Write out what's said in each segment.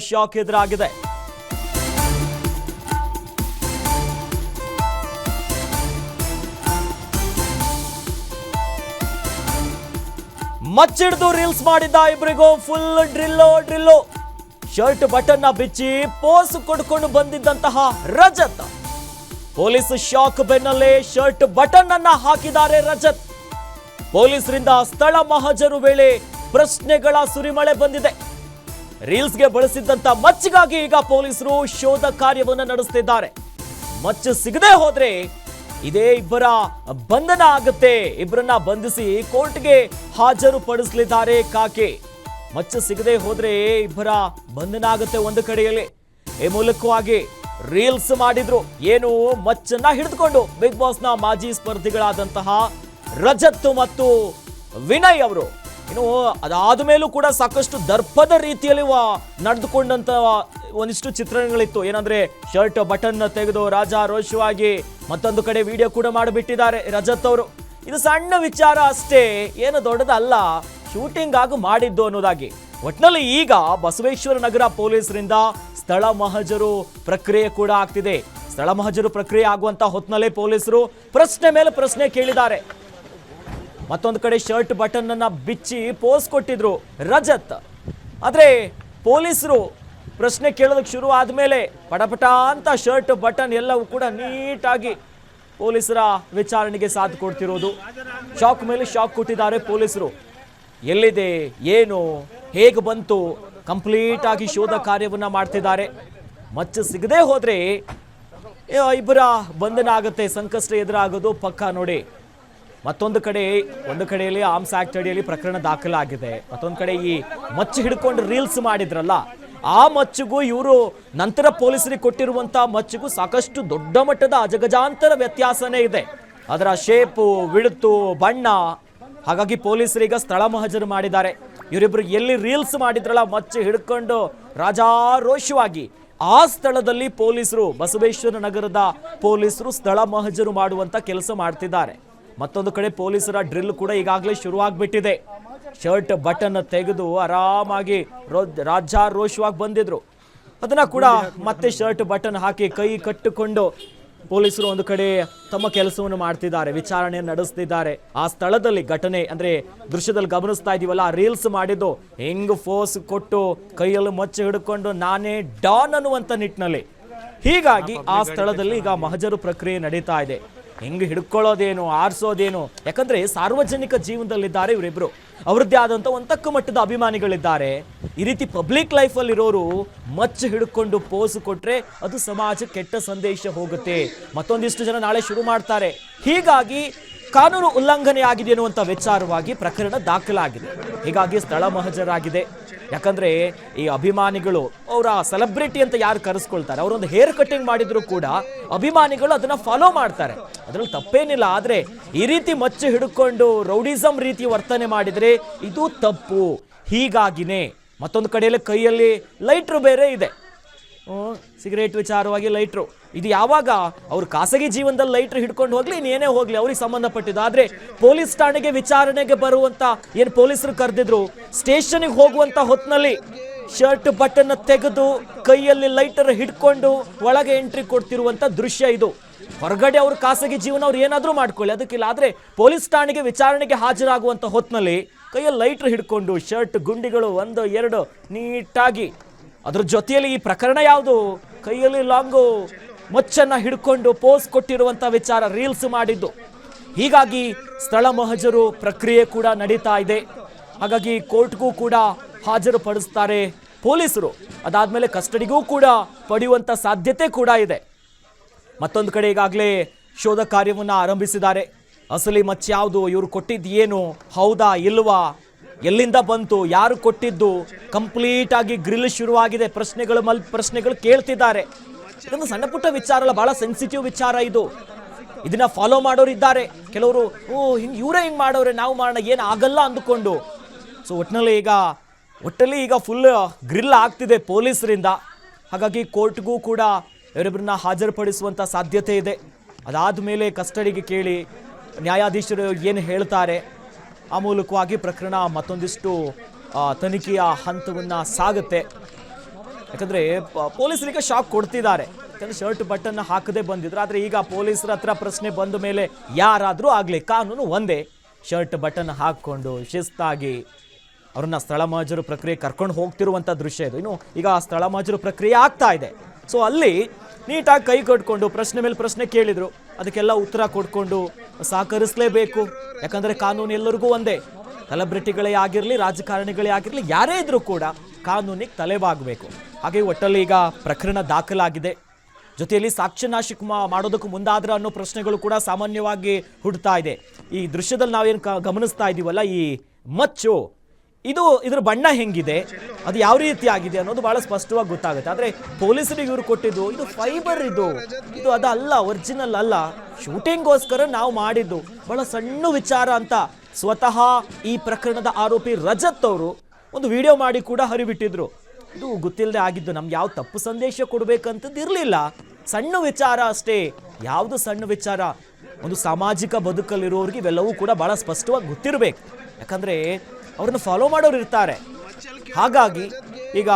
Shock ಎದುರಾಗಿದೆ. ಮಚ್ಚಿಡ್ದು reels ಮಾಡಿದ್ದ ಇಬ್ಬರಿಗೂ ಫುಲ್ ಡ್ರಿಲ್ಲೋ ಡ್ರಿಲ್ಲೋ ಶರ್ಟ್ ಬಟನ್ನ ಬಿಚ್ಚಿ ಪೋಸ್ ಕೊಡ್ಕೊಂಡು ಬಂದಿದ್ದಂತಹ ರಜತ್. ಪೊಲೀಸ್ ಶಾಕ್ ಬೆನ್ನಲ್ಲೇ ಶರ್ಟ್ ಬಟನ್ ಅನ್ನ ಹಾಕಿದ್ದಾರೆ ರಜತ್. ಪೊಲೀಸರಿಂದ ಸ್ಥಳ ಮಹಜರು ವೇಳೆ ಪ್ರಶ್ನೆಗಳ ಸುರಿಮಳೆ ಬಂದಿದೆ. ರೀಲ್ಸ್ಗೆ ಬಳಸಿದ್ದಂತ ಮಚ್ಚಿಗಾಗಿ ಈಗ ಪೊಲೀಸರು ಶೋಧ ಕಾರ್ಯವನ್ನು ನಡೆಸುತ್ತಿದ್ದಾರೆ ಮಚ್ಚು ಸಿಗದೆ ಹೋದ್ರೆ ಇದೇ ಇಬ್ಬರ ಬಂಧನ ಆಗುತ್ತೆ. ಇಬ್ಬರನ್ನ ಬಂಧಿಸಿ ಕೋರ್ಟ್ಗೆ ಹಾಜರು ಪಡಿಸಲಿದ್ದಾರೆ ಕಾಕೆ. ಮಚ್ಚು ಸಿಗದೆ ಹೋದ್ರೆ ಇಬ್ಬರ ಬಂಧನ ಆಗುತ್ತೆ ಒಂದು ಕಡೆಯಲ್ಲಿ. ಈ ಮೂಲಕವಾಗಿ ರೀಲ್ಸ್ ಮಾಡಿದ್ರು. ಏನು ಮಚ್ಚನ್ನ ಹಿಡಿದುಕೊಂಡು ಬಿಗ್ ಬಾಸ್ನ ಮಾಜಿ ಸ್ಪರ್ಧಿಗಳಾದಂತಹ ರಜತ್ ಮತ್ತು ವಿನಯ್ ಅವರು. ಇನ್ನು ಅದಾದ ಮೇಲೂ ಕೂಡ ಸಾಕಷ್ಟು ದರ್ಪದ ರೀತಿಯಲ್ಲಿ ನಡೆದುಕೊಂಡಂತ ಒಂದಿಷ್ಟು ಚಿತ್ರಣಗಳಿತ್ತು. ಏನಂದ್ರೆ ಶರ್ಟ್ ಬಟನ್ ತೆಗೆದು ರಾಜ ರೋಷವಾಗಿ ಮತ್ತೊಂದು ಕಡೆ ವಿಡಿಯೋ ಕೂಡ ಮಾಡಿಬಿಟ್ಟಿದ್ದಾರೆ ರಜತ್ ಅವರು. ಇದು ಸಣ್ಣ ವಿಚಾರ ಅಷ್ಟೇ, ಏನು ದೊಡ್ಡದಲ್ಲ, ಶೂಟಿಂಗ್ ಆಗು ಮಾಡಿದ್ದು ಅನ್ನೋದಾಗಿ. ಒಟ್ನಲ್ಲಿ ಈಗ ಬಸವೇಶ್ವರ ನಗರ ಪೊಲೀಸರಿಂದ ಸ್ಥಳ ಮಹಜರು ಪ್ರಕ್ರಿಯೆ ಕೂಡ ಆಗ್ತಿದೆ. ಸ್ಥಳ ಮಹಜರು ಪ್ರಕ್ರಿಯೆ ಆಗುವಂತ ಹೊತ್ತಿನಲ್ಲೇ ಪೊಲೀಸರು ಪ್ರಶ್ನೆ ಮೇಲೆ ಪ್ರಶ್ನೆ ಕೇಳಿದ್ದಾರೆ. ಮತ್ತೊಂದು ಕಡೆ ಶರ್ಟ್ ಬಟನ್ ಅನ್ನ ಬಿಚ್ಚಿ ಪೋಸ್ ಕೊಟ್ಟಿದ್ರು ರಜತ್. ಆದ್ರೆ ಪೊಲೀಸರು ಪ್ರಶ್ನೆ ಕೇಳೋದಕ್ಕೆ ಶುರು ಆದ್ಮೇಲೆ ಪಟಪಟ ಅಂತ ಶರ್ಟ್, ಬಟನ್ ಎಲ್ಲವೂ ಕೂಡ ನೀಟಾಗಿ ಪೊಲೀಸರ ವಿಚಾರಣೆಗೆ ಸಾಥ್ ಕೊಡ್ತಿರೋದು. ಶಾಕ್ ಮೇಲೆ ಶಾಕ್ ಕೊಟ್ಟಿದ್ದಾರೆ ಪೊಲೀಸರು. ಎಲ್ಲಿದೆ, ಏನು, ಹೇಗೆ ಬಂತು? ಕಂಪ್ಲೀಟ್ ಆಗಿ ಶೋಧ ಕಾರ್ಯವನ್ನ ಮಾಡ್ತಿದ್ದಾರೆ. ಮಚ್ಚ ಸಿಗದೆ ಹೋದ್ರೆ ಇಬ್ಬರ ಬಂಧನ ಆಗುತ್ತೆ, ಸಂಕಷ್ಟ ಎದುರಾಗೋದು ಪಕ್ಕ ನೋಡಿ. ಮತ್ತೊಂದು ಕಡೆ, ಒಂದು ಕಡೆಯಲ್ಲಿ ಆರ್ಮ್ಸ್ ಆಕ್ಟ್ ಅಡಿಯಲ್ಲಿ ಪ್ರಕರಣ ದಾಖಲಾಗಿದೆ. ಮತ್ತೊಂದು ಕಡೆ ಈ ಮಚ್ಚು ಹಿಡ್ಕೊಂಡು ರೀಲ್ಸ್ ಮಾಡಿದ್ರಲ್ಲ, ಆ ಮಚ್ಚುಗೂ ಇವರು ನಂತರ ಪೊಲೀಸರಿಗೆ ಕೊಟ್ಟಿರುವಂತ ಮಚ್ಚುಗೂ ಸಾಕಷ್ಟು ದೊಡ್ಡ ಮಟ್ಟದ ಅಜಗಜಾಂತರ ವ್ಯತ್ಯಾಸನೇ ಇದೆ. ಅದರ ಶೇಪು ವಿಳುತು ಬಣ್ಣ, ಹಾಗಾಗಿ ಪೊಲೀಸರೀಗ ಸ್ಥಳ ಮಹಜರು ಮಾಡಿದ್ದಾರೆ. ಇವರಿಬ್ರು ಎಲ್ಲಿ ರೀಲ್ಸ್ ಮಾಡಿದ್ರಲ್ಲ, ಮಚ್ಚು ಹಿಡ್ಕೊಂಡು ರಾಜಾರೋಷವಾಗಿ ಆ ಸ್ಥಳದಲ್ಲಿ ಪೊಲೀಸರು ಬಸವೇಶ್ವರ ನಗರದ ಪೊಲೀಸರು ಸ್ಥಳ ಮಹಜರು ಮಾಡುವಂತ ಕೆಲಸ ಮಾಡ್ತಿದ್ದಾರೆ. ಮತ್ತೊಂದು ಕಡೆ ಪೊಲೀಸರ ಡ್ರಿಲ್ ಕೂಡ ಈಗಾಗಲೇ ಶುರುವಾಗ್ಬಿಟ್ಟಿದೆ. ಶರ್ಟ್ ಬಟನ್ ತೆಗೆದು ಆರಾಮಾಗಿ ರೋ- ರಾಜಾರೋಷವಾಗಿ ಬಂದಿದ್ರು. ಅದನ್ನ ಕೂಡ ಮತ್ತೆ ಶರ್ಟ್ ಬಟನ್ ಹಾಕಿ ಕೈ ಕಟ್ಟಿಕೊಂಡು ಪೊಲೀಸರು ಒಂದು ಕಡೆ ತಮ್ಮ ಕೆಲಸವನ್ನು ಮಾಡ್ತಿದ್ದಾರೆ ವಿಚಾರಣೆ ನಡೆಸ್ತಿದ್ದಾರೆ. ಆ ಸ್ಥಳದಲ್ಲಿ ಘಟನೆ ಅಂದ್ರೆ ದೃಶ್ಯದಲ್ಲಿ ಗಮನಿಸ್ತಾ ಇದೀವಲ್ಲ ರೀಲ್ಸ್ ಮಾಡಿದ್ದು ಹೆಂಗ್ ಫೋರ್ಸ್ ಕೊಟ್ಟು ಕೈಯಲ್ಲಿ ಮಚ್ಚು ಹಿಡ್ಕೊಂಡು ನಾನೇ ಡಾನ್ ಅನ್ನುವಂತ ನಿಟ್ಟಿನಲ್ಲಿ. ಹೀಗಾಗಿ ಆ ಸ್ಥಳದಲ್ಲಿ ಈಗ ಮಹಜರು ಪ್ರಕ್ರಿಯೆ ನಡೀತಾ ಇದೆ. ಹೆಂಗ್ ಹಿಡ್ಕೊಳ್ಳೋದೇನು, ಆರಿಸೋದೇನು? ಯಾಕಂದರೆ ಸಾರ್ವಜನಿಕ ಜೀವನದಲ್ಲಿದ್ದಾರೆ ಇವರಿಬ್ಬರು ಅವ್ರದ್ದೇ ಆದಂಥ ಒಂದು ಮಟ್ಟದ ಅಭಿಮಾನಿಗಳಿದ್ದಾರೆ. ಈ ರೀತಿ ಪಬ್ಲಿಕ್ ಲೈಫಲ್ಲಿರೋರು ಮಚ್ಚು ಹಿಡ್ಕೊಂಡು ಪೋಸ್ ಕೊಟ್ಟರೆ ಅದು ಸಮಾಜ ಕೆಟ್ಟ ಸಂದೇಶ ಹೋಗುತ್ತೆ. ಮತ್ತೊಂದಿಷ್ಟು ಜನ ನಾಳೆ ಶುರು ಮಾಡ್ತಾರೆ. ಹೀಗಾಗಿ ಕಾನೂನು ಉಲ್ಲಂಘನೆಯಾಗಿದೆ ಅನ್ನುವಂಥ ವಿಚಾರವಾಗಿ ಪ್ರಕರಣ ದಾಖಲಾಗಿದೆ. ಹೀಗಾಗಿ ಸ್ಥಳ ಮಹಜರಾಗಿದೆ. ಯಾಕಂದ್ರೆ ಈ ಅಭಿಮಾನಿಗಳು ಅವರ ಸೆಲೆಬ್ರಿಟಿ ಅಂತ ಯಾರು ಕರೆಸ್ಕೊಳ್ತಾರೆ, ಅವರೊಂದು ಹೇರ್ ಕಟಿಂಗ್ ಮಾಡಿದರೂ ಕೂಡ ಅಭಿಮಾನಿಗಳು ಅದನ್ನ ಫಾಲೋ ಮಾಡ್ತಾರೆ. ಅದ್ರಲ್ಲಿ ತಪ್ಪೇನಿಲ್ಲ, ಆದರೆ ಈ ರೀತಿ ಮಚ್ಚು ಹಿಡ್ಕೊಂಡು ರೌಡಿಸಂ ರೀತಿ ವರ್ತನೆ ಮಾಡಿದ್ರೆ ಇದು ತಪ್ಪು. ಹೀಗಾಗಿನೇ ಮತ್ತೊಂದು ಕಡೆಯಲ್ಲಿ ಕೈಯಲ್ಲಿ ಲೈಟ್ರು ಬೇರೆ ಇದೆ. ಸಿಗರೇಟ್ ವಿಚಾರವಾಗಿ ಲೈಟ್ರು. ಇದು ಯಾವಾಗ? ಅವ್ರ ಖಾಸಗಿ ಜೀವನದಲ್ಲಿ ಲೈಟ್ರ್ ಹಿಡ್ಕೊಂಡು ಹೋಗ್ಲಿ ಇನ್ನೇನೇ ಹೋಗ್ಲಿ, ಅವ್ರಿಗೆ ಸಂಬಂಧಪಟ್ಟಿದ್ದು. ಆದ್ರೆ ಪೊಲೀಸ್ ಠಾಣೆಗೆ ವಿಚಾರಣೆಗೆ ಬರುವಂತ ಏನ್ ಪೊಲೀಸರು ಕರೆದಿದ್ರು? ಸ್ಟೇಷನ್ಗೆ ಹೋಗುವಂತ ಹೊತ್ತಿನಲ್ಲಿ ಶರ್ಟ್ ಬಟನ್ ತೆಗೆದು ಕೈಯಲ್ಲಿ ಲೈಟರ್ ಹಿಡ್ಕೊಂಡು ಒಳಗೆ ಎಂಟ್ರಿ ಕೊಡ್ತಿರುವಂತ ದೃಶ್ಯ ಇದು. ಹೊರಗಡೆ ಅವ್ರ ಖಾಸಗಿ ಜೀವನ ಅವ್ರು ಏನಾದ್ರೂ ಮಾಡ್ಕೊಳ್ಳಿ, ಅದಕ್ಕಿಲ್ಲ. ಆದ್ರೆ ಪೊಲೀಸ್ ಠಾಣೆಗೆ ವಿಚಾರಣೆಗೆ ಹಾಜರಾಗುವಂತ ಹೊತ್ತಿನಲ್ಲಿ ಕೈಯಲ್ಲಿ ಲೈಟರ್ ಹಿಡ್ಕೊಂಡು ಶರ್ಟ್, ಗುಂಡಿಗಳು ಒಂದು, ಎರಡು, ನೀಟಾಗಿ ಅದ್ರ ಜೊತೆಯಲ್ಲಿ ಈ ಪ್ರಕರಣ ಯಾವುದು? ಕೈಯಲ್ಲಿ ಲಾಂಗು, ಮಚ್ಚನ್ನ ಹಿಡ್ಕೊಂಡು ಪೋಸ್ ಕೊಟ್ಟಿರುವಂಥ ವಿಚಾರ ರೀಲ್ಸ್ ಮಾಡಿದ್ದು. ಹೀಗಾಗಿ ಸ್ಥಳ ಮಹಜರು ಪ್ರಕ್ರಿಯೆ ಕೂಡ ನಡೀತಾ ಇದೆ. ಹಾಗಾಗಿ ಕೋರ್ಟ್ಗೂ ಕೂಡ ಹಾಜರು ಪಡಿಸ್ತಾರೆ ಪೊಲೀಸರು. ಅದಾದ್ಮೇಲೆ ಕಸ್ಟಡಿಗೂ ಕೂಡ ಪಡೆಯುವಂಥ ಸಾಧ್ಯತೆ ಕೂಡ ಇದೆ. ಮತ್ತೊಂದು ಕಡೆ ಈಗಾಗಲೇ ಶೋಧ ಕಾರ್ಯವನ್ನು ಆರಂಭಿಸಿದ್ದಾರೆ. ಅಸಲಿ ಮಚ್ಚ ಯಾವುದು? ಇವರು ಕೊಟ್ಟಿದ್ದು ಏನು? ಹೌದಾ, ಇಲ್ವಾ? ಎಲ್ಲಿಂದ ಬಂತು, ಯಾರು ಕೊಟ್ಟಿದ್ದು ಕಂಪ್ಲೀಟ್ ಆಗಿ ಗ್ರಿಲ್ ಶುರುವಾಗಿದೆ, ಪ್ರಶ್ನೆಗಳು ಮಲ್, ಪ್ರಶ್ನೆಗಳು ಕೇಳ್ತಿದ್ದಾರೆ. ಇದೊಂದು ಸಣ್ಣ ಪುಟ್ಟ ವಿಚಾರ ಅಲ್ಲ, ಬಹಳ ಸೆನ್ಸಿಟಿವ್ ವಿಚಾರ ಇದು. ಇದನ್ನ ಫಾಲೋ ಮಾಡೋರು ಇದ್ದಾರೆ. ಕೆಲವರು, ಓ, ಹಿಂಗೆ, ಇವರೇ ಹಿಂಗೆ ಮಾಡೋರೆ, ನಾವು ಮಾಡೋಣ, ಏನು ಆಗಲ್ಲ ಅಂದುಕೊಂಡು. ಸೊ ಒಟ್ಟಿನಲ್ಲಿ ಈಗ ಒಟ್ಟಲ್ಲಿ ಈಗ ಫುಲ್ ಗ್ರಿಲ್ ಆಗ್ತಿದೆ ಪೊಲೀಸರಿಂದ. ಹಾಗಾಗಿ ಕೋರ್ಟ್ಗೂ ಕೂಡ ಇವರಿಬ್ಬರನ್ನ ಹಾಜರುಪಡಿಸುವಂಥ ಸಾಧ್ಯತೆ ಇದೆ. ಅದಾದ ಮೇಲೆ ಕಸ್ಟಡಿಗೆ ಕೇಳಿ ನ್ಯಾಯಾಧೀಶರು ಏನು ಹೇಳ್ತಾರೆ ಆ ಪ್ರಕರಣ ಮತ್ತೊಂದಿಷ್ಟು ತನಿಖೆಯ ಹಂತವನ್ನು ಸಾಗುತ್ತೆ. ಯಾಕಂದರೆ ಪೊಲೀಸರಿಗೆ ಶಾಕ್ ಕೊಡ್ತಿದ್ದಾರೆ. ಯಾಕಂದರೆ ಶರ್ಟ್ ಬಟನ್ ಹಾಕದೆ ಬಂದಿದ್ರು. ಆದರೆ ಈಗ ಪೊಲೀಸರ ಹತ್ರ ಪ್ರಶ್ನೆ ಬಂದ ಮೇಲೆ ಯಾರಾದರೂ ಆಗಲಿ, ಕಾನೂನು ಒಂದೇ. ಶರ್ಟ್ ಬಟನ್ ಹಾಕ್ಕೊಂಡು ಶಿಸ್ತಾಗಿ ಅವ್ರನ್ನ ಸ್ಥಳ ಮಾಜರು ಪ್ರಕ್ರಿಯೆ ಕರ್ಕೊಂಡು ಹೋಗ್ತಿರುವಂಥ ದೃಶ್ಯ ಇದು. ಇನ್ನು ಈಗ ಸ್ಥಳ ಮಾಜರು ಪ್ರಕ್ರಿಯೆ ಆಗ್ತಾ ಇದೆ. ಸೊ ಅಲ್ಲಿ ನೀಟಾಗಿ ಕೈ ಕಟ್ಕೊಂಡು ಪ್ರಶ್ನೆ ಮೇಲೆ ಪ್ರಶ್ನೆ ಕೇಳಿದ್ರು. ಅದಕ್ಕೆಲ್ಲ ಉತ್ತರ ಕೊಟ್ಕೊಂಡು ಸಹಕರಿಸಲೇಬೇಕು. ಯಾಕಂದರೆ ಕಾನೂನು ಎಲ್ಲರಿಗೂ ಒಂದೇ. ಸೆಲೆಬ್ರಿಟಿಗಳೇ ಆಗಿರಲಿ, ರಾಜಕಾರಣಿಗಳೇ ಆಗಿರಲಿ, ಯಾರೇ ಇದ್ರೂ ಕೂಡ ಕಾನೂನಿಗೆ ತಲೆಬಾಗಬೇಕು. ಹಾಗೆ ಒಟ್ಟಲ್ಲಿ ಈಗ ಪ್ರಕರಣ ದಾಖಲಾಗಿದೆ. ಜೊತೆಯಲ್ಲಿ ಸಾಕ್ಷ್ಯನಾಶಿಕ ಮಾಡೋದಕ್ಕೂ ಮುಂದಾದ್ರೆ ಅನ್ನೋ ಪ್ರಶ್ನೆಗಳು ಕೂಡ ಸಾಮಾನ್ಯವಾಗಿ ಹುಡ್ತಾ ಇದೆ. ಈ ದೃಶ್ಯದಲ್ಲಿ ನಾವೇನು ಗಮನಿಸ್ತಾ ಇದ್ದೀವಲ್ಲ ಈ ಮಚ್ಚು ಇದು ಇದ್ರ ಬಣ್ಣ ಹೆಂಗಿದೆ? ಅದು ಯಾವ ರೀತಿ ಆಗಿದೆ ಅನ್ನೋದು ಬಹಳ ಸ್ಪಷ್ಟವಾಗಿ ಗೊತ್ತಾಗುತ್ತೆ. ಆದ್ರೆ ಪೊಲೀಸರಿಗೆ ಇವರು ಕೊಟ್ಟಿದ್ದು ಇದು ಫೈಬರ್ ಇದು. ಇದು ಅದಲ್ಲ ಒರಿಜಿನಲ್ ಅಲ್ಲ. ಶೂಟಿಂಗ್ಗೋಸ್ಕರ ನಾವು ಮಾಡಿದ್ದು. ಬಹಳ ಸಣ್ಣ ವಿಚಾರ ಅಂತ ಸ್ವತಃ ಈ ಪ್ರಕರಣದ ಆರೋಪಿ ರಜತ್ ಅವರು ಒಂದು ವಿಡಿಯೋ ಮಾಡಿ ಕೂಡ ಹರಿಬಿಟ್ಟಿದ್ರು. ಇದು ಗೊತ್ತಿಲ್ಲದೆ ಆಗಿದ್ದು ನಮ್ಗೆ ಯಾವ ತಪ್ಪು ಸಂದೇಶ ಕೊಡಬೇಕಂತದ್ದು ಇರಲಿಲ್ಲ. ಸಣ್ಣ ವಿಚಾರ ಅಷ್ಟೇ. ಯಾವುದು ಸಣ್ಣ ವಿಚಾರ? ಒಂದು ಸಾಮಾಜಿಕ ಬದುಕಲ್ಲಿರೋರಿಗೆ ಇವೆಲ್ಲವೂ ಕೂಡ ಬಹಳ ಸ್ಪಷ್ಟವಾಗಿ ಗೊತ್ತಿರಬೇಕು. ಯಾಕಂದ್ರೆ ಅವ್ರನ್ನ ಫಾಲೋ ಮಾಡೋರು ಇರ್ತಾರೆ. ಹಾಗಾಗಿ ಈಗ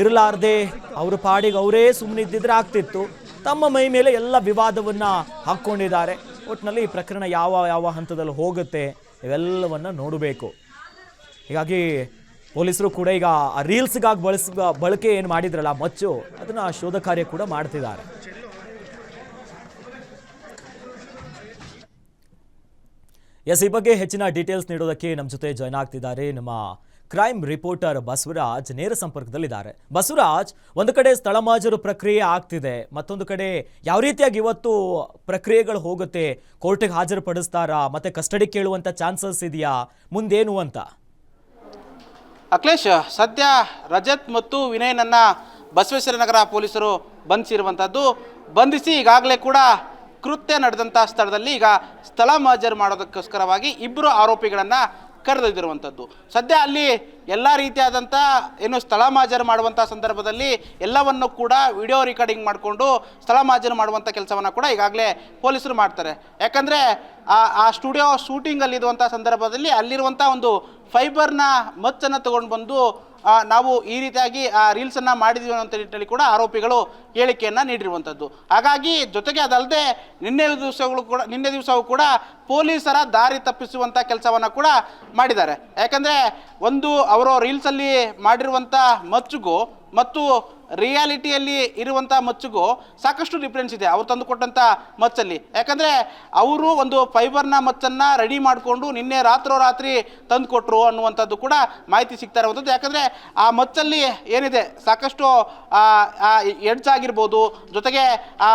ಇರಲಾರ್ದೆ ಅವ್ರ ಪಾಡಿಗೆ ಅವರೇ ಸುಮ್ಮನೆ ಇದ್ದಿದ್ರೆ ಆಗ್ತಿತ್ತು. ತಮ್ಮ ಮೈ ಮೇಲೆ ಎಲ್ಲ ವಿವಾದವನ್ನ ಹಾಕ್ಕೊಂಡಿದ್ದಾರೆ. ಒಟ್ಟಿನಲ್ಲಿ ಈ ಪ್ರಕರಣ ಯಾವ ಯಾವ ಹಂತದಲ್ಲಿ ಹೋಗುತ್ತೆ ಇವೆಲ್ಲವನ್ನು ನೋಡಬೇಕು. ಹೀಗಾಗಿ ಪೊಲೀಸರು ಕೂಡ ಈಗ ಆ ರೀಲ್ಸ್ಗಾಗಿ ಬಳಸ ಬಳಕೆ ಏನು ಮಾಡಿದ್ರಲ್ಲ ಮಚ್ಚು, ಅದನ್ನು ಶೋಧ ಕಾರ್ಯ ಕೂಡ ಮಾಡ್ತಿದ್ದಾರೆ. ಎಸ್ ಈ ಬಗ್ಗೆ ಹೆಚ್ಚಿನ ಡೀಟೇಲ್ಸ್ ನೀಡೋದಕ್ಕೆ ನಮ್ಮ ಜೊತೆ ಜಾಯ್ನ್ ಆಗ್ತಿದ್ದಾರೆ ನಮ್ಮ ಕ್ರೈಮ್ ರಿಪೋರ್ಟರ್ ಬಸವರಾಜ್ ನೇರ ಸಂಪರ್ಕದಲ್ಲಿದ್ದಾರೆ. ಬಸವರಾಜ್, ಒಂದು ಕಡೆ ಸ್ಥಳ ಮಾಜರು ಪ್ರಕ್ರಿಯೆ ಆಗ್ತಿದೆ, ಮತ್ತೊಂದು ಕಡೆ ಯಾವ ರೀತಿಯಾಗಿ ಇವತ್ತು ಪ್ರಕ್ರಿಯೆಗಳು ಹೋಗುತ್ತೆ ಕೋರ್ಟಿಗೆ ಹಾಜರುಪಡಿಸ್ತಾರಾ, ಮತ್ತೆ ಕಸ್ಟಡಿ ಕೇಳುವಂತ ಚಾನ್ಸಸ್ ಇದೆಯಾ, ಮುಂದೇನು ಅಂತ? ಅಖಿಲೇಶ್, ಸದ್ಯ ರಜತ್ ಮತ್ತು ವಿನಯನನ್ನ ಬಸವೇಶ್ವರ ನಗರ ಪೊಲೀಸರು ಬಂಧಿಸಿರುವಂಥದ್ದು ಬಂಧಿಸಿ ಈಗಾಗಲೇ ಕೂಡ ಕೃತ್ಯ ನಡೆದಂಥ ಸ್ಥಳದಲ್ಲಿ ಈಗ ಸ್ಥಳ ಮಾಜರ್ ಮಾಡೋದಕ್ಕೋಸ್ಕರವಾಗಿ ಇಬ್ಬರು ಆರೋಪಿಗಳನ್ನು ಕರೆದೊಯ್ದಿರುವಂಥದ್ದು. ಸದ್ಯ ಅಲ್ಲಿ ಎಲ್ಲ ರೀತಿಯಾದಂಥ ಏನು ಸ್ಥಳ ಮಾಜರು ಮಾಡುವಂಥ ಸಂದರ್ಭದಲ್ಲಿ ಎಲ್ಲವನ್ನು ಕೂಡ ವಿಡಿಯೋ ರೆಕಾರ್ಡಿಂಗ್ ಮಾಡಿಕೊಂಡು ಸ್ಥಳ ಮಾಜರು ಮಾಡುವಂಥ ಕೆಲಸವನ್ನು ಕೂಡ ಈಗಾಗಲೇ ಪೊಲೀಸರು ಮಾಡ್ತಾರೆ. ಯಾಕಂದರೆ ಆ ಆ ಸ್ಟುಡಿಯೋ ಶೂಟಿಂಗಲ್ಲಿರುವಂಥ ಸಂದರ್ಭದಲ್ಲಿ ಅಲ್ಲಿರುವಂಥ ಒಂದು ಫೈಬರ್ನ ಮಚ್ಚನ್ನು ತಗೊಂಡು ಬಂದು ನಾವು ಈ ರೀತಿಯಾಗಿ, ಆ ರೀಲ್ಸನ್ನು ಮಾಡಿದ್ವಿ ಅನ್ನೋ ನಿಟ್ಟಿನಲ್ಲಿ ಕೂಡ ಆರೋಪಿಗಳು ಹೇಳಿಕೆಯನ್ನು ನೀಡಿರುವಂಥದ್ದು ಹಾಗಾಗಿ ಜೊತೆಗೆ ಅದಲ್ಲದೆ ನಿನ್ನೆ ದಿವಸಗಳು ಕೂಡ, ನಿನ್ನೆ ದಿವಸವೂ ಕೂಡ ಪೊಲೀಸರ ದಾರಿ ತಪ್ಪಿಸುವಂಥ ಕೆಲಸವನ್ನು ಕೂಡ ಮಾಡಿದ್ದಾರೆ. ಯಾಕಂದರೆ ಒಂದು, ಅವರು ರೀಲ್ಸಲ್ಲಿ ಮಾಡಿರುವಂಥ ಮಚ್ಚುಗೂ ಮತ್ತು ರಿಯಾಲಿಟಿಯಲ್ಲಿ ಇರುವಂಥ ಮಚ್ಚುಗೂ ಸಾಕಷ್ಟು ಡಿಫ್ರೆನ್ಸ್ ಇದೆ. ಅವ್ರು ತಂದುಕೊಟ್ಟಂಥ ಮಚ್ಚಲ್ಲಿ. ಯಾಕಂದರೆ ಅವರು ಒಂದು ಫೈಬರ್ನ ಮಚ್ಚನ್ನು ರೆಡಿ ಮಾಡಿಕೊಂಡು ನಿನ್ನೆ ರಾತ್ರೋರಾತ್ರಿ ತಂದು ಕೊಟ್ಟರು ಅನ್ನುವಂಥದ್ದು ಕೂಡ ಮಾಹಿತಿ ಸಿಗ್ತಾ ಇರುವಂಥದ್ದು. ಯಾಕಂದರೆ ಆ ಮಚ್ಚಲ್ಲಿ ಏನಿದೆ, ಸಾಕಷ್ಟು ಎಡ್ಜ್ ಆಗಿರ್ಬೋದು, ಜೊತೆಗೆ ಆ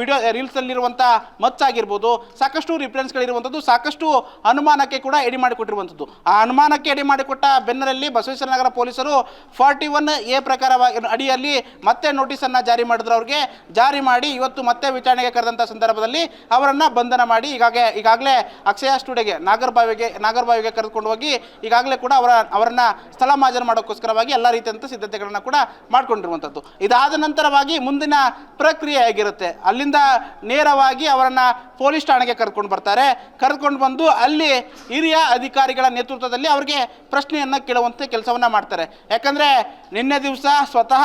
ವಿಡಿಯೋ ರೀಲ್ಸಲ್ಲಿರುವಂಥ ಮಚ್ಚಾಗಿರ್ಬೋದು ಸಾಕಷ್ಟು ರಿಫ್ರೆನ್ಸ್ಗಳಿರುವಂಥದ್ದು ಸಾಕಷ್ಟು ಅನುಮಾನಕ್ಕೆ ಕೂಡ ಎಡಿ ಮಾಡಿಕೊಟ್ಟಿರುವಂಥದ್ದು. ಆ ಅನುಮಾನಕ್ಕೆ ಎಡಿ ಮಾಡಿಕೊಟ್ಟ ಬೆನ್ನರಲ್ಲಿ ಬಸವೇಶ್ವರ ನಗರ ಪೊಲೀಸರು ಫಾರ್ಟಿ ಒನ್ ಎ ಪ್ರಕಾರವಾಗಿ ಅಡಿಯಲ್ಲಿ ಮತ್ತೆ ನೋಟಿಸನ್ನು ಜಾರಿ ಮಾಡಿದ್ರು ಅವ್ರಿಗೆ. ಜಾರಿ ಮಾಡಿ ಇವತ್ತು ಮತ್ತೆ ವಿಚಾರಣೆಗೆ ಕರೆದಂಥ ಸಂದರ್ಭದಲ್ಲಿ ಅವರನ್ನು ಬಂಧನ ಮಾಡಿ ಈಗಾಗಲೇ ಈಗಾಗಲೇ ಅಕ್ಷಯ ಸ್ಟುಡಿಯೋಗೆ, ನಾಗರಬಾವಿಗೆ ನಾಗರಬಾವಿಗೆ ಕರೆದುಕೊಂಡು ಹೋಗಿ ಈಗಾಗಲೇ ಕೂಡ ಅವರ ಅವರನ್ನು ಸ್ಥಳ ಮಾಜರು ಮಾಡೋಕ್ಕೋಸ್ಕರವಾಗಿ ಎಲ್ಲ ರೀತಿಯಂಥ ಸಿದ್ಧತೆಗಳನ್ನು ಕೂಡ ಮಾಡ್ಕೊಂಡಿರುವಂಥದ್ದು ಇದಾದ ನಂತರವಾಗಿ ಮುಂದಿನ ಪ್ರಕ್ರಿಯೆ ಆಗಿರುತ್ತೆ ಅಲ್ಲಿಂದ ನೇರವಾಗಿ ಅವರನ್ನು ಪೊಲೀಸ್ ಠಾಣೆಗೆ ಕರ್ಕೊಂಡು ಬರ್ತಾರೆ. ಕರ್ಕೊಂಡು ಬಂದು ಅಲ್ಲಿ ಹಿರಿಯ ಅಧಿಕಾರಿಗಳ ನೇತೃತ್ವದಲ್ಲಿ ಅವರಿಗೆ ಪ್ರಶ್ನೆಯನ್ನು ಕೇಳುವಂತೆ ಕೆಲಸವನ್ನು ಮಾಡ್ತಾರೆ. ಯಾಕಂದರೆ ನಿನ್ನೆ ದಿವಸ ಸ್ವತಃ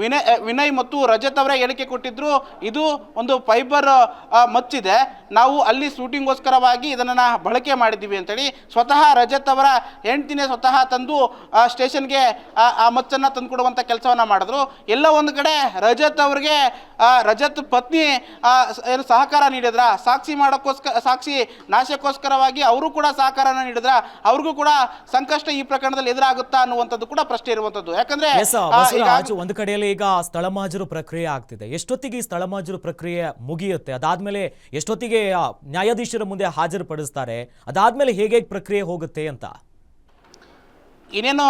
ವಿನಯ್ ವಿನಯ್ ಮತ್ತು ರಜತ್ ಅವರೇ ಹೇಳಿಕೆ ಕೊಟ್ಟಿದ್ರು ಇದು ಒಂದು ಫೈಬರ್ ಮಚ್ಚಿದೆ. ನಾವು ಅಲ್ಲಿ ಶೂಟಿಂಗ್ಗೋಸ್ಕರವಾಗಿ ಇದನ್ನು ಬಳಕೆ ಮಾಡಿದ್ದೀವಿ ಅಂತೇಳಿ ಸ್ವತಃ ರಜತ್ ಅವರ ಹೆಂಡ್ತಿನೇ ಸ್ವತಃ ತಂದು ಆ, ಸ್ಟೇಷನ್ಗೆ ಆ ಮಚ್ಚನ್ನು ತಂದುಕೊಡುವಂಥ ಕೆಲಸವನ್ನು ಮಾಡಿದ್ರು. ಎಲ್ಲ ಒಂದು ಕಡೆ ರಜತ್ ಅವ್ರಿಗೆ ರಜತ್ ಪತ್ನಿ ಏನು ಸಹಕಾರ ನೀಡಿದ್ರ? ಸಾಕ್ಷಿ ಮಾಡೋಕ್ಕೋಸ್ಕರ ಸಾಕ್ಷಿ ನಾಶಕ್ಕೋಸ್ಕರವಾಗಿ ಅವರು ಕೂಡ ಸಹಕಾರನ ನೀಡಿದ್ರ? ಅವ್ರಿಗೂ ಕೂಡ ಸಂಕಷ್ಟ ಈ ಪ್ರಕರಣದಲ್ಲಿ ಎದುರಾಗುತ್ತಾ ಅನ್ನುವಂಥದ್ದು ಕೂಡ ಪ್ರಶ್ನೆ ಇರುವಂಥದ್ದು. ಯಾಕಂದ್ರೆ ಒಂದು ಕಡೆಯಲ್ಲಿ ಈಗ ಸ್ಥಳ ಮಾಜರು ಪ್ರಕ್ರಿಯೆ ಆಗ್ತಿದೆ. ಎಷ್ಟೊತ್ತಿಗೆ ಈ ಸ್ಥಳ ಮಹಾಜರು ಪ್ರಕ್ರಿಯೆ ಮುಗಿಯುತ್ತೆ? ಅದಾದ್ಮೇಲೆ ಎಷ್ಟೊತ್ತಿಗೆ ನ್ಯಾಯಾಧೀಶರ ಮುಂದೆ ಹಾಜರುಪಡಿಸ್ತಾರೆ? ಅದಾದ್ಮೇಲೆ ಹೇಗೆ ಪ್ರಕ್ರಿಯೆ ಹೋಗುತ್ತೆ ಅಂತ? ಇನ್ನೇನು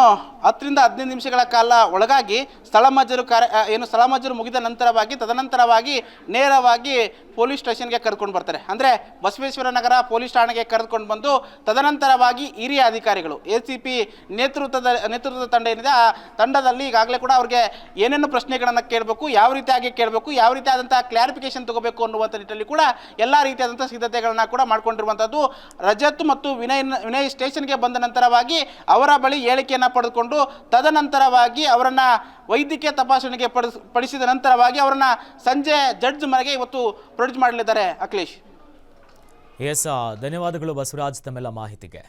ಹತ್ತರಿಂದ ಹದಿನೈದು ನಿಮಿಷಗಳ ಕಾಲ ಒಳಗಾಗಿ ಸ್ಥಳ ಮಜ್ಜರು ಕಾರ್ಯ ಏನು ಸ್ಥಳ ಮಜ್ಜರು ಮುಗಿದ ನಂತರವಾಗಿ, ತದನಂತರವಾಗಿ ನೇರವಾಗಿ ಪೊಲೀಸ್ ಸ್ಟೇಷನ್ಗೆ ಕರೆದುಕೊಂಡು ಬರ್ತಾರೆ. ಅಂದರೆ ಬಸವೇಶ್ವರ ನಗರ ಪೊಲೀಸ್ ಠಾಣೆಗೆ ಕರೆದುಕೊಂಡು ಬಂದು ತದನಂತರವಾಗಿ ಹಿರಿಯ ಅಧಿಕಾರಿಗಳು, ಎ ಸಿ ಪಿ ನೇತೃತ್ವದ ನೇತೃತ್ವದ ತಂಡ ಏನಿದೆ, ಆ ತಂಡದಲ್ಲಿ ಈಗಾಗಲೇ ಕೂಡ ಅವ್ರಿಗೆ ಏನೇನು ಪ್ರಶ್ನೆಗಳನ್ನು ಕೇಳಬೇಕು, ಯಾವ ರೀತಿಯಾಗಿ ಕೇಳಬೇಕು, ಯಾವ ರೀತಿಯಾದಂಥ ಕ್ಲಾರಿಫಿಕೇಶನ್ ತಗೋಬೇಕು ಅನ್ನುವಂಥ ನಿಟ್ಟಿನಲ್ಲಿ ಕೂಡ ಎಲ್ಲ ರೀತಿಯಾದಂಥ ಸಿದ್ಧತೆಗಳನ್ನು ಕೂಡ ಮಾಡಿಕೊಂಡಿರುವಂಥದ್ದು ರಜತ್ ಮತ್ತು ವಿನಯ್ ವಿನಯ್ ಸ್ಟೇಷನ್ಗೆ ಬಂದ ನಂತರವಾಗಿ ಅವರ ಬಳಿ ಹೇಳಿಕೆಯನ್ನು ಪಡೆದುಕೊಂಡು ತದನಂತರವಾಗಿ ಅವರನ್ನು ವೈದ್ಯಕೀಯ ತಪಾಸಣೆಗೆ ಪಡಿಸ್, ಪಡಿಸಿದ ನಂತರವಾಗಿ ಅವರನ್ನು ಸಂಜೆ ಜಡ್ಜ್ ಮನೆಗೆ ಇವತ್ತು ಪ್ರೊಡ್ಯೂಸ್ ಮಾಡಲಿದ್ದಾರೆ ಅಖಿಲೇಶ್. ಎಸ್ ಧನ್ಯವಾದಗಳು ಬಸವರಾಜ್ ತಮ್ಮೆಲ್ಲ ಮಾಹಿತಿಗೆ.